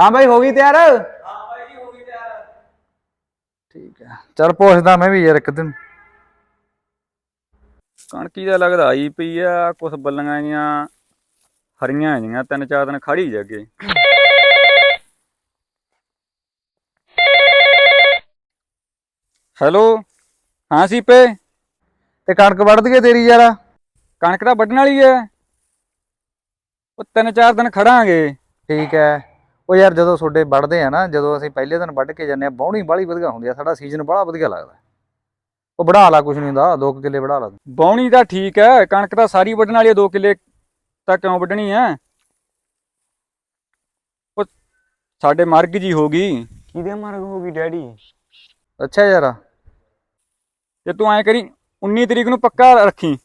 ਹਾਂ ਬਾਈ ਹੋ ਗਈ ਤਿਆਰ? ਹਾਂ ਬਾਈ ਜੀ ਹੋ ਗਈ ਤਿਆਰ ਠੀਕ ਹੈ। ਚੱਲ ਪੁੱਛਦਾ ਮੈਂ ਵੀ ਯਾਰ ਇੱਕ ਦਿਨ। ਕਣਕੀ ਦਾ ਲੱਗਦਾ ਆਈ ਪਈ ਆ ਕੁਛ ਬੱਲੀਆਂ ਜੀਆਂ ਹਰੀਆਂ ਜੀਆਂ ਤਿੰਨ ਚਾਰ ਦਿਨ ਖੜੀ ਜੱਗੇ ਹੈਲੋ? ਹਾਂ ਸੀਪੇ? ਤੇ ਕਣਕ ਵੱਢ ਦਈਏ ਤੇਰੀ ਯਾਰ। ਕਣਕ ਤਾਂ ਵੱਢਣ ਵਾਲੀ ਐ ਉਹ ਤਿੰਨ ਚਾਰ ਦਿਨ ਖੜਾਂਗੇ। ਠੀਕ ਹੈ। ਉਹ ਯਾਰ ਜਦੋਂ ਤੁਹਾਡੇ ਵੱਢਦੇ ਆ ਨਾ ਜਦੋਂ ਅਸੀਂ ਪਹਿਲੇ ਦਿਨ ਵੱਢ ਕੇ ਜਾਂਦੇ ਆ ਬਾਉਣੀ ਬਾਲੀ ਵਧੀਆ ਹੁੰਦੀ ਆ ਸਾਡਾ ਸੀਜ਼ਨ ਬੜਾ ਵਧੀਆ ਲੱਗਦਾ। ਉਹ ਵਢਾ ਲਾ ਕੁਛ ਨਹੀਂ ਹੁੰਦਾ ਦੋ ਕੁ ਕਿੱਲੇ ਵਢਾ ਲਾ ਤੂੰ। ਬਾਉਣੀ ਤਾਂ ਠੀਕ ਐ ਕਣਕ ਤਾਂ ਸਾਰੀ ਵੱਢਣ ਵਾਲੀ ਐ 2 ਕਿੱਲੇ ਤਾਂ ਕਿਉਂ ਵੱਢਣੀ ਐ ਉਹ ਸਾਡੇ ਮਰਗ ਜੀ ਹੋ ਗਈ। ਕਿਹਦੇ ਮਰਗ ਹੋ ਗਈ ਡੈਡੀ? ਅੱਛਾ ਯਾਰ। ਤੇ ਤੂੰ ਐਂ ਕਰੀ 19 ਤਰੀਕ ਨੂੰ ਪੱਕਾ ਰੱਖੀ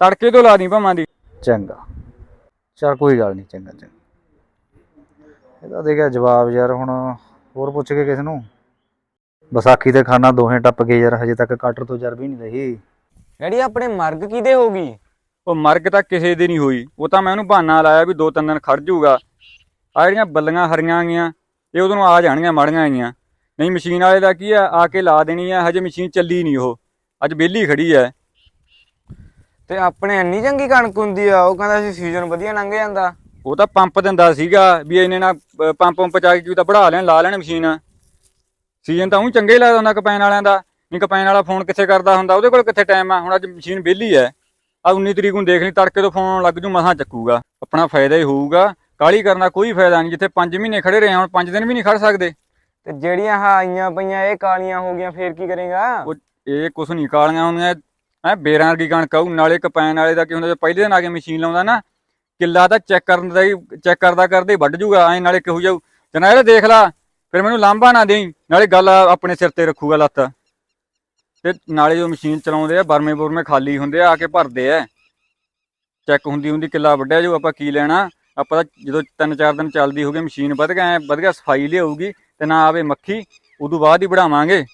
ਤੜਕੇ ਤੋਂ ਲਾ ਦੀ ਭਾਵਾਂ ਦੀ। ਚੰਗਾ। ਚਲ ਕੋਈ ਗੱਲ ਨਹੀਂ ਚੰਗਾ ਚੰਗਾ। ਇਹਦਾ ਦੇ ਗਿਆ ਜਵਾਬ ਯਾਰ ਹੁਣ ਹੋਰ ਪੁੱਛ ਕੇ ਕਿਸ ਨੂੰ। ਵਿਸਾਖੀ ਤੇ ਖਾਣਾ ਦੋਹੇ ਟੱਪ ਗਏ ਯਾਰ ਹਜੇ ਤੱਕ ਕਾਟਰ ਤੋਂ ਜਰ ਵੀ ਨਹੀਂ ਰਹੀ। ਡੈਡੀ ਆਪਣੇ ਮਰਗ ਕਿਹਦੇ ਹੋ ਗਈ? ਉਹ ਮਰਗ ਤਾਂ ਕਿਸੇ ਦੀ ਨਹੀਂ ਹੋਈ। ਉਹ ਤਾਂ ਮੈਂ ਉਹਨੂੰ ਬਹਾਨਾ ਲਾਇਆ ਵੀ ਦੋ ਤਿੰਨ ਦਿਨ ਖੜ ਜਾਊਗਾ। ਆ ਜਿਹੜੀਆਂ ਬੱਲੀਆਂ ਹਰੀਆਂ ਗਈਆਂ ਇਹ ਉਦੋਂ ਨੂੰ ਆ ਜਾਣਗੀਆਂ ਮੜੀਆਂ ਗਈਆਂ ਨਹੀਂ ਮਸ਼ੀਨ ਵਾਲੇ ਦਾ ਕੀ ਆ? ਆ ਕੇ ਲਾ ਦੇਣੀ ਆ। ਹਜੇ ਮਸ਼ੀਨ ਚੱਲੀ ਨਹੀਂ ਉਹ। ਅੱਜ ਵਿਹਲੀ ਖੜੀ ਐ। ਤੇ ਆਪਣੇ ਇੰਨੀ ਚੰਗੀ ਕਣਕ ਹੁੰਦੀ ਆ ਉਹ ਕਹਿੰਦਾ ਸੀ ਸੀਜ਼ਨ ਵਧੀਆ ਲੰਘ ਜਾਂਦਾ। ਉਹ ਤਾਂ ਪੰਪ ਦਿੰਦਾ ਸੀਗਾ ਵੀ ਇਹਨੇ ਨਾ ਪੰਪ ਪੰਪ ਚਾ ਕੇ ਕੀ ਤਾਂ ਬੜਾ ਲੈਣ ਲਾ ਲੈਣ ਮਸ਼ੀਨ। ਸੀਜ਼ਨ ਤਾਂ ਉਹ ਚੰਗੇ ਹੀ ਲੱਗਦਾ ਹੁੰਦਾ ਕਪੈਨ ਵਾਲਿਆਂ ਦਾ। ਨਹੀਂ ਕਪੈਨ ਵਾਲਾ ਫੋਨ ਕਿੱਥੇ ਕਰਦਾ ਹੁੰਦਾ? ਉਹਦੇ ਕੋਲ ਕਿੱਥੇ ਟਾਈਮ ਆ? ਹੁਣ ਅੱਜ ਮਸ਼ੀਨ ਵਿਹਲੀ ਐ। ਆ 19 ਤਰੀਕ ਨੂੰ ਦੇਖ ਲਈ ਤੜਕੇ ਤੋਂ ਫੋਨ ਲੱਗ ਜੂ ਮਸਾਂ ਚੱਕੂਗਾ। ਆਪਣਾ ਫਾਇਦਾ ਹੀ ਹੋਊਗਾ। ਕਾਲੀ ਕਰਨਾ ਕੋਈ ਫਾਇਦਾ ਨਹੀਂ ਜਿੱਥੇ 5 ਮਹੀਨੇ ਖੜੇ ਰਹੇ ਹੁਣ 5 ਦਿਨ ਵੀ ਨਹੀਂ ਖੜ ਸਕਦੇ। ਤੇ ਜਿਹੜੀਆਂ ਆਹ ਆਈਆਂ ਪਈਆਂ ਇਹ ਕਾਲੀਆਂ ਹੋ ਗਈਆਂ ਫੇਰ ਕੀ ਕਰੇਗਾ? ਉਹ ਇਹ ਕੁਛ ਨਹੀਂ ਕਾਲੀਆਂ ਹੁੰਦੀਆਂ ਐ ਬੇਰਾਂ ਵਰਗੀ ਕਣਕ ਆਊ ਨਾਲੇ ਕਪੈਨ ਵਾਲੇ ਦਾ ਕੀ ਹੁੰਦਾ ਜੇ ਪਹਿਲੇ ਦਿਨ ਆ ਕੇ ਮਸ਼ੀਨ ਲਾਉਂਦਾ ਨਾ ਕਿੱਲਾ ਤਾਂ ਚੈੱਕ ਕਰਨ ਦਾ ਹੀ, ਚੈੱਕ ਕਰਦਾ ਕਰਦੇ ਵੱਢ ਜੂਗਾ, ਐ ਨਾਲੇ ਕਿਹੋ ਜਾਊ ਜਨਾਬ ਦੇਖ ਲਾ, ਫਿਰ ਮੈਨੂੰ ਲਾਂਭਾ ਨਾ ਦੇਈ, ਨਾਲੇ ਗੱਲ ਆਪਣੇ ਸਿਰ ਤੇ ਰੱਖੂਗਾ ਲੱਤ। ਤੇ ਨਾਲੇ ਜੋ ਮਸ਼ੀਨ ਚਲਾਉਂਦੇ ਆ, ਬਰਮੇ ਬੁਰਮੇ ਖਾਲੀ ਹੁੰਦੇ ਆ ਆ ਕੇ ਭਰਦੇ ਆ। ਚੈੱਕ ਹੁੰਦੀ ਹੁੰਦੀ ਕਿੱਲਾ ਵੱਢਿਆ ਜੋ ਆਪਾਂ ਕੀ ਲੈਣਾ? ਆਪਾਂ ਤਾਂ ਜਦੋਂ ਤਿੰਨ ਚਾਰ ਦਿਨ ਚੱਲਦੀ ਹੋਊਗੀ, ਮਸ਼ੀਨ ਵਧ ਗਿਆ ਵਧ ਗਿਆ, ਸਫ਼ਾਈ ਲਿਆਊਗੀ, ਤੇ ਨਾ ਆਵੇ ਮੱਖੀ, ਉਦੋਂ ਬਾਅਦ ਹੀ ਵਢਾਵਾਂਗੇ।